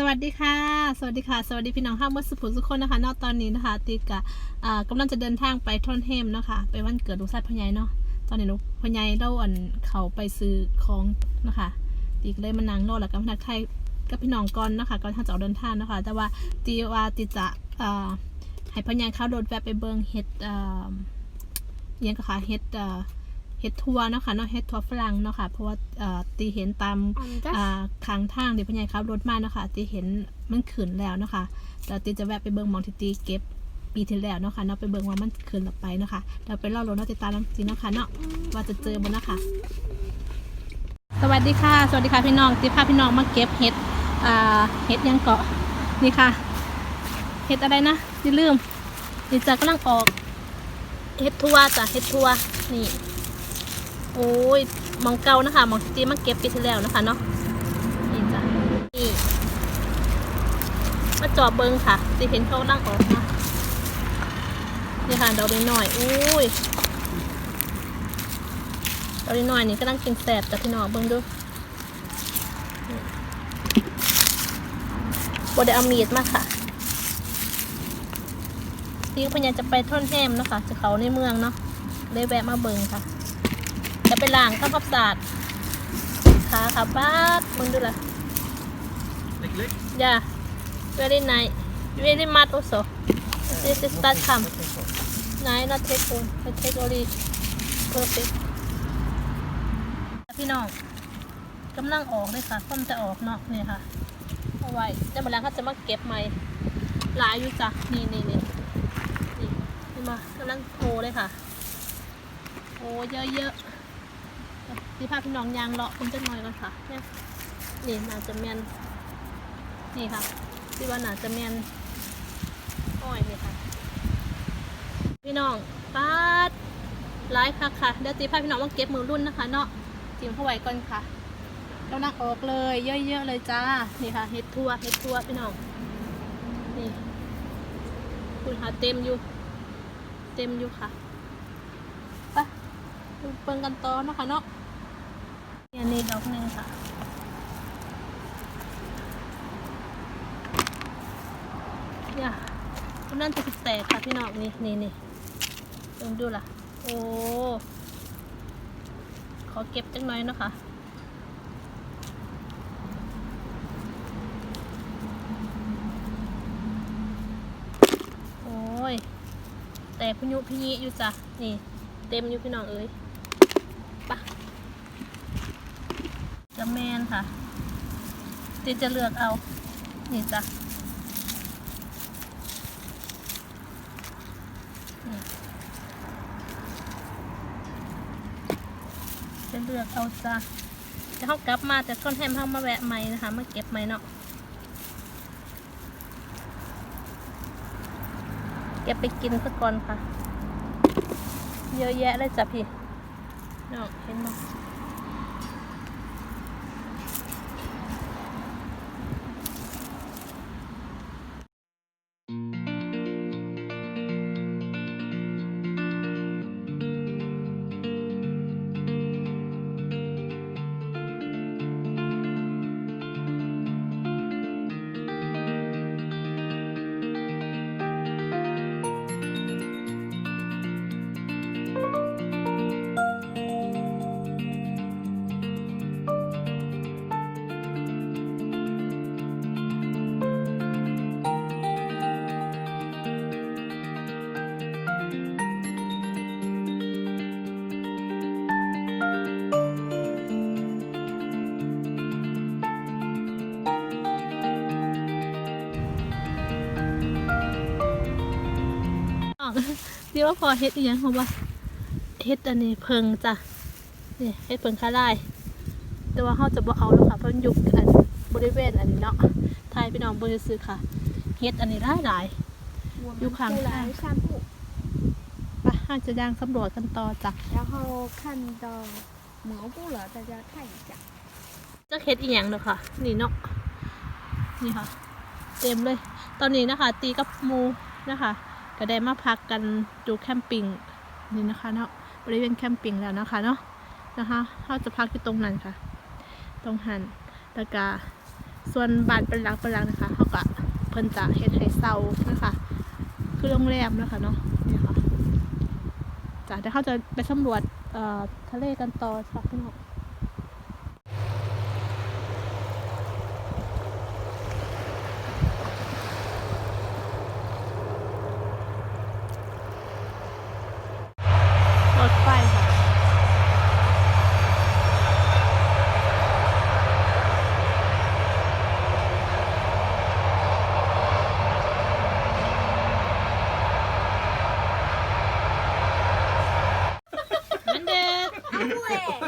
สวัสดีค่ะ สวัสดีค่ะ สวัสดีพี่น้องห้างมัสผุทุกคนนะคะนอกตอนนี้นะคะตีกะอ่ากำลังจะเดินทางไปทอนเฮมเนาะคะไปวันเกิดลูกชายพ่อใหญ่เนาะตอนนี้ลูกพ่อใหญ่เล่าอันเขาไปซื้อของนะคะตีก็เลยมานั่งรอแล้วกับพนักไทยกับพี่น้องก่อนนะคะก่อนที่จะออกเดินทางนะคะ แต่ว่าตีว่าตีจะให้พ่อใหญ่เขาโดดแวะไปเบิงเฮ็ดอ่าอิหยังก็ค่ะเฮ็ดอ่า เฮ็ดทัวร์เนาะค่ะเนาะเฮ็ดทัวร์ฝรั่งเนาะค่ะเพราะว่าอ่าตีเห็นตามอ่าข้างทางที่พ่อใหญ่ขับรถมาเนาะคะตีเห็นมันขึ้นแล้วเนาะคะแต่ตีจะแวะไปเบิ่งหมองที่ตีเก็บปีที่แล้วเนาะค่ะเนาะไปเบิ่งว่ามันขึ้นหรือไปเนาะค่ะเราไปเล่ารถเนาะติดตามน้ำจีเนาะค่ะเนาะว่าจะเจอบ่เนาะค่ะสวัสดีค่ะ สวัสดีค่ะพี่น้องตีพาพี่น้องมาเก็บเห็ดอ่าเห็ดยังเกาะนี่ค่ะเห็ดอะไรนะอย่าลืมนี่จะกำลังออกเห็ดทัวจ้ะเห็ดทัวนี่ โอ้ยหมองเก่านะคะหมองที่มาเก็บปีที่แล้วนะคะเนาะนี่จ้ะนี่มาจอบเบิงค่ะตีเห็นเขาดังออกมานี่ค่ะดอกน้อยอุ้ยดอกน้อยนี่ก็นั่งกินแสบจากพี่น้องเบิงดูโบไดเอามีดมาค่ะตีก็พยาจะไปท่อนแฮมเนาะคะจะเขาในเมืองเนาะเลยแวะมาเบิงค่ะ จะไปล้างข้าวผัดสาดขาขาบ้าดมึงดูละเล็กย่า very nice very much also this is that come nice not take all I take only perfect พี่น้องกำลังออกเลยค่ะต้นจะออกเนาะนี่ค่ะเอาไว้เดี๋ยวมาแล้วเขาจะมาเก็บใหม่หลายอยู่จ้ะนี่นี่นี่นี่นี่มากำลังโทรเลยค่ะโอ้เยอะเยอะๆ พี่พาพี่น้องยางเลาะคุณจะหน่อยก่อนค่ะเนี่ยนี่น่าจะแมนนี่ค่ะที่ว่าน่าจะแมนอ้อยนี่ค่ะ พี่น้องปาดไลฟ์ค่ะค่ะเดี๋ยวตีพาพี่น้องมาเก็บมือรุ่นนะคะ เนาะจิ้มเข้าไว้ก่อนค่ะแล้วนักออกเลยเยอะๆเลยจ้านี่ค่ะเห็ดทั่วเห็ดทั่วพี่น้องนี่คุณหาเต็มอยู่ เต็มอยู่ค่ะไปดูเปิงกันต่อเนาะคะเนาะ เนี่ยนี่ดอกหนึ่งค่ะ เนี่ยมันนั่นจะสิแตกค่ะพี่น้องนี่นี่นี่ลองดูล่ะ โอ้ ขอเก็บจังหน่อยนะคะโอ้ย แต่พยุพยิอยู่จ้ะ นี่ เต็มอยู่พี่น้องเอ้ยปะจะ แมนค่ะติจะเลือกเอา นี่จ้ะจะเลือกเอาจ้ะจะเข้ากลับมาแต่ต้นแฮมเข้ามาแวะใหม่นะคะมาเก็บใหม่เนาะเก็บไปกินสักก่อนค่ะ เยอะแยะเลยจ้ะพี่เนาะเห็นไหม องนี่ว่าพอเฮ็ดอีกอย่างเขาว่าเฮ็ดอันนี้เพิงจ้ะนี่เฮ็ดเพิงค่าได้แต่ว่าเขาจะบ่เอาแล้วค่ะเพราะมันอยู่อันบริเวณอันนี้เนาะไทยพี่น้องบ่ได้ซื้อค่ะเฮ็ดอันนี้ได้หลายอยู่ข้างข้างปะห้างจะย่างสำรวจกันต่อจ้ะแล้วเขาขั้นต่อหมูปูเหรอแต่จะไข่จ้ะจะเฮ็ดอีกอย่างเลยค่ะ นี่เนาะนี่ค่ะ เต็มเลย ตอนนี้นะคะ ตีกับมูนะคะ ก็ได้มาพักกันดูแคมปิ้งนี่นะคะเนาะบริเวณแคมปิ้งแล้วนะคะเนาะนะคะเราจะพักที่ตรงนั้นค่ะ ตรงหันแล้วก็ส่วนบ้านเป็นหลังเป็นหลังนะคะเขาก็เพิ่นจะเฮ็ดให้เซานะคะคือโรงแรมนะคะเนาะนี่ค่ะจ้ะเดี๋ยวเขาจะไปสำรวจทะเลกันต่อค่ะพี่น้องรถไฟค่ะ มันเด็ด